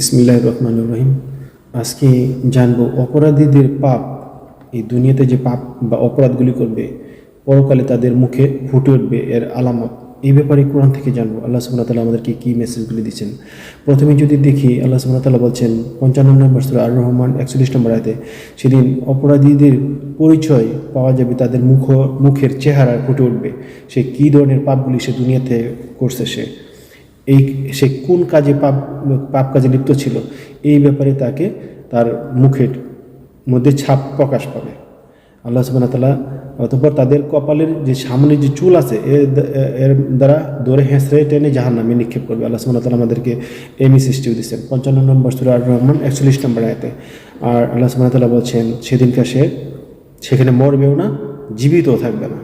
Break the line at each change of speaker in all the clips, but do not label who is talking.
ইসমিল্লাহ রহমান রহিম। আজকে জানব অপরাধীদের পাপ, এই দুনিয়াতে যে পাপ বা অপরাধগুলি করবে, পরকালে তাদের মুখে ফুটে উঠবে এর আলামত। এই ব্যাপারে কোরআন থেকে জানব। আল্লাহ সুবহানাহু তাআলা আমাদেরকে কী মেসেজগুলি দিচ্ছেন প্রথমে যদি দেখি, আল্লাহ সুবহানাহু তাআলা বলছেন পঞ্চান্ন নম্বর সুরা আর রহমান একচল্লিশ নম্বর আয়তে, সেদিন অপরাধীদের পরিচয় পাওয়া যাবে, তাদের মুখ, মুখের চেহারা ফুটে উঠবে। সে কী ধরনের পাপগুলি সে দুনিয়াতে করছে সে? এই সে কোন কাজে পাপ পাপ কাজে লিপ্ত ছিল, এই ব্যাপারে তাকে তার মুখের মধ্যে ছাপ প্রকাশ পাবে। আল্লাহ সুবাহ তালা অতঃপর তাদের কপালের যে সামনে যে চুল আছে, এর দ্বা- এর দ্বারা দৌড়ে হেঁচড়ে টেনে জাহান নামে নিক্ষেপ করবে। আল্লাহ সুবাহ তালা আমাদেরকে এই মেসেজটিও দিচ্ছেন পঞ্চান্ন নম্বর সুরা আর রহমান, একচল্লিশ নম্বর আয়তে। আর আল্লাহ সুবাহ তালা বলছেন, সেদিনকে সে, সেখানে মরবেও না, জীবিতও থাকবে না।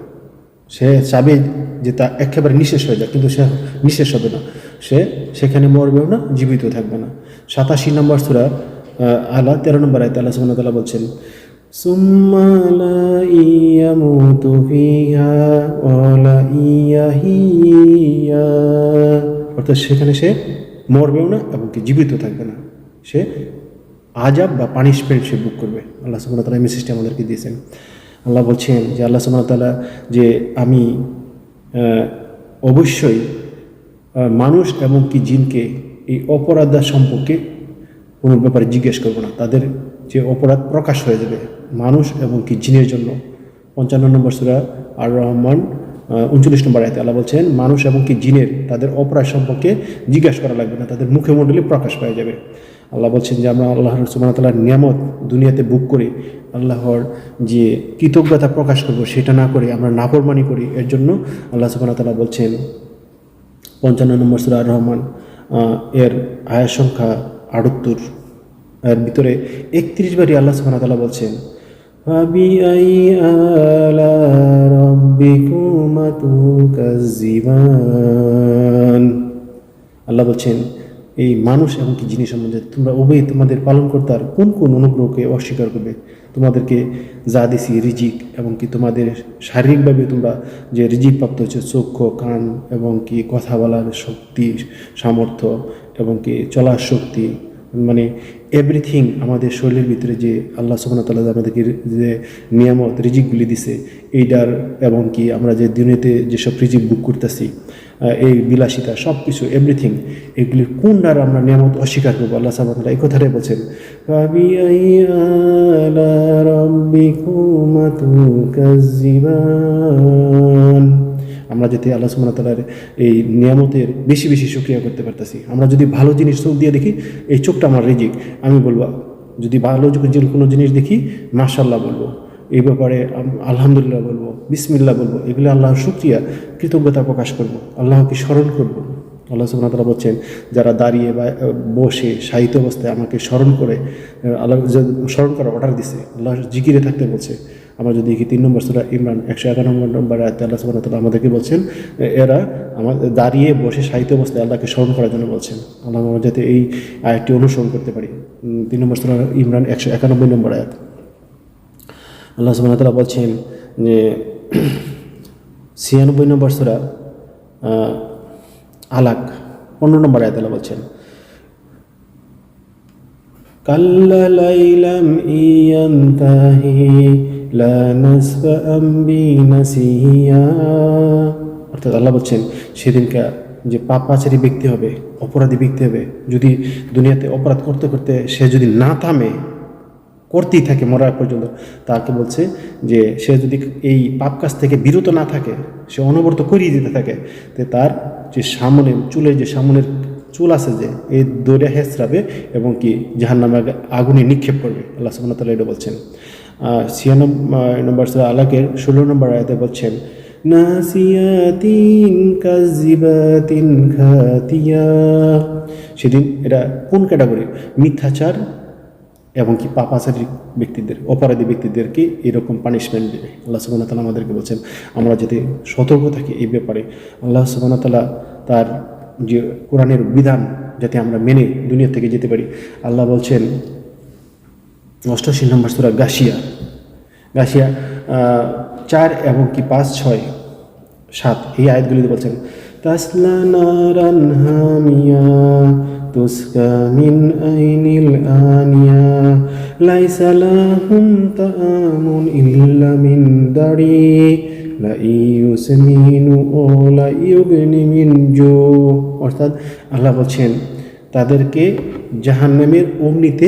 সে চাবে যে তা একেবারে নিঃশেষ হয়ে যায় কিন্তু সে নিঃশেষ হবে না। সে সেখানে মরবেও না, জীবিত থাকবে না। সাতাশি নম্বর সুরা আলা, তেরো নম্বর আয়তে আল্লাহ সুবহানাহু বলছেন অর্থাৎ সেখানে সে মরবেও না এবং কি জীবিত থাকবে না। সে আজাব বা পানিশমেন্ট সে বুক করবে। আল্লাহ ওয়া তাআলা এই মেসেজটি আমাদেরকে দিয়েছেন। আল্লাহ বলছেন যে আল্লাহ ওয়া তাআলা যে আমি অবশ্যই মানুষ এবং কি জিনকে এই অপরাধ সম্পর্কে কোনো ব্যাপারে জিজ্ঞেস করব না। তাদের যে অপরাধ প্রকাশ হয়ে যাবে মানুষ এবং কি জিনের জন্য। পঞ্চান্ন নম্বর সুরা আর রহমান উনচল্লিশ নম্বর আয়তে আল্লাহ বলছেন, মানুষ এবং কি জিনের তাদের অপরাধ সম্পর্কে জিজ্ঞাসা করা লাগবে না, তাদের মুখে মণ্ডলে প্রকাশ পাওয়া যাবে। আল্লাহ বলছেন যে, আমরা আল্লাহর সুবাহ তাল্লাহর নিয়ামত দুনিয়াতে বুক করে আল্লাহর যে কৃতজ্ঞতা প্রকাশ করব, সেটা না করে আমরা নাফরমানি করি। এর জন্য আল্লাহ সুবাহ তাল্লাহ বলছেন পঞ্চান্ন নম্বর সুরা রহমান এর আয়ের সংখ্যা আটাত্তর। এর ভিতরে একত্রিশ বারই আল্লাহ তাআলা বলছেন আল্লাহ বলছেন এই মানুষ এবং কি জিনিস সম্বন্ধে তোমরা উভয় তোমাদের পালন কর্তার কোন কোন অনুগ্রহকে অস্বীকার করবে? তোমাদেরকে যা দিছি রিজিক এবং কি তোমাদের শারীরিকভাবে তোমরা যে রিজিক প্রাপ্ত হচ্ছে চক্ষু, কান এবং কি কথা বলার শক্তি, সামর্থ্য এবং কি চলার শক্তি মানে এভরিথিং আমাদের শরীরের ভিতরে যে আল্লাহ সুবহানাহু ওয়া আমাদেরকে যে নিয়ামত, রিজিকগুলি দিছে, এইটার এবং কি আমরা যে দুনিয়াতে যেসব রিজিক বুক করতেছি এই বিলাসিতা সব কিছু এভরিথিং এগুলির কোন আর আমরা নিয়ামত অস্বীকার করব? আল্লাহ সাহেব এই কথাটাই বলছেন? আমরা যাতে আল্লাহ ওয়া তাআলার এই নিয়ামতের বেশি বেশি শুকরিয়া করতে পারতেছি। আমরা যদি ভালো জিনিস চোখ দিয়ে দেখি, এই চোখটা আমার রিজিক। আমি বলব, যদি ভালো কোনো জিনিস দেখি মাশাল্লাহ বলব। এই ব্যাপারে আলহামদুলিল্লাহ বলব, বিসমিল্লাহ বলব, এগুলো আল্লাহর শুক্রিয়া, কৃতজ্ঞতা প্রকাশ করব, আল্লাহকে স্মরণ করব। আল্লাহ ওয়া তাআলা বলছেন, যারা দাঁড়িয়ে বা বসে সাহিত্য অবস্থায় আমাকে স্মরণ করে আল্লাহ স্মরণ করার অর্ডার দিছে, আল্লাহ জিকিরে থাকতে বলছে। আমরা যদি দেখি তিন নম্বর সুরা ইমরান, একশো একানব্বই নম্বর আয়াতে আল্লাহ সুবহানাহু ওয়া তাআলা আমাদেরকে বলছেন এরা আমাদের দাঁড়িয়ে বসে সাহিত্য অবস্থায় আল্লাহকে স্মরণ করার জন্য বলছেন। আল্লাহ আমরা যাতে এই আয়াতটি অনুসরণ করতে পারি। তিন নম্বর সুরা ইমরান, একশো একানব্বই নম্বর আয়াত। আল্লাহ তাআলা বলছেন যে, ছিয়ানব্বই নম্বর সুরা আলাক, পনেরো নম্বর আয়াত আল্লাহ বলছেন লাইলাম ইয়ান্তাহি লা নাসফাআম বিনাসিয়া। অর্থাৎ আল্লাহ বলছেন, সেদিনকে যে পাপাচারী ব্যক্তি হবে, অপরাধী ব্যক্তি হবে, যদি দুনিয়াতে অপরাধ করতে করতে সে যদি না থামে করতেই থাকে মরার পর্যন্ত। তাকে বলছে যে সে যদি এই পাপ কাজ থেকে বিরত না থাকে, সে অনবরত করিয়ে দিতে থাকে, তো তার যে সামনে চুলের যে সামনের চুল আছে যে এই দৌড়ে হেঁচড়াবে এবং কি জাহান্নামে আগুনে নিক্ষেপ করবে। আল্লাহ সুবহানাহু ওয়া তাআলা এটা বলছেন। ছিয়ানব্বই নম্বর আলাকের ষোলো নম্বর আয়াতে বলছেন সেদিন এটা কোন ক্যাটাগরি? মিথ্যাচার এবং কি পাপাচারী ব্যক্তিদের, অপরাধী ব্যক্তিদেরকে এরকম পানিশমেন্ট দেবে। আল্লাহ সুবাহ তালা আমাদেরকে বলছেন, আমরা যাতে সতর্ক থাকি এই ব্যাপারে। আল্লাহ সুবাহ তালা তার যে কোরআনের বিধান যাতে আমরা মেনে দুনিয়া থেকে যেতে পারি, আল্লাহ বলছেন অষ্টাশি নম্বর সুরা গাশিয়া। গাশিয়া চার এবং কি পাঁচ, ছয়, সাত, এই আয়াতগুলিতে বলছেন, তাসলা নারান হামিয়া تسقى من عين الآنية ليس لهم طعام إلا من ضريع لا يسمين ولا يغني من جوع অর্থাৎ আল্লাহ বলছেন তাদেরকে জাহান্নামের অগ্নিতে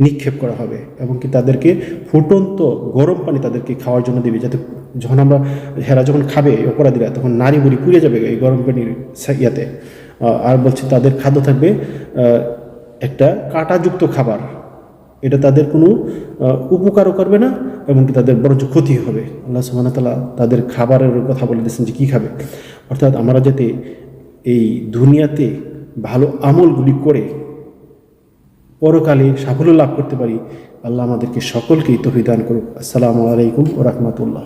নিক্ষেপ করা হবে এবং কি তাদেরকে ফুটন্ত গরম পানি তাদেরকে খাওয়ার জন্য দেবে যাতে যখন আমরা হেরা যখন খাবে এই অপরাধীরা তখন নারী বুড়ি পুড়ে যাবে এই গরম পানির সা- ইয়াতে আহ, আর বলছে তাদের খাদ্য থাকবে একটা কাঁটাযুক্ত খাবার। এটা তাদের কোনো উপকারও করবে না এবং কি তাদের বরঞ্চ ক্ষতি হবে। আল্লাহ ওয়া তাদের খাবারের কথা বলে দিয়েছেন যে কী খাবে। অর্থাৎ আমরা যাতে এই দুনিয়াতে ভালো আমলগুলি করে পরকালে সাফল্য লাভ করতে পারি, আল্লাহ আমাদেরকে সকলকেই তফিদান করুক। আসসালামু আলাইকুম ও রহমতুল্লাহ।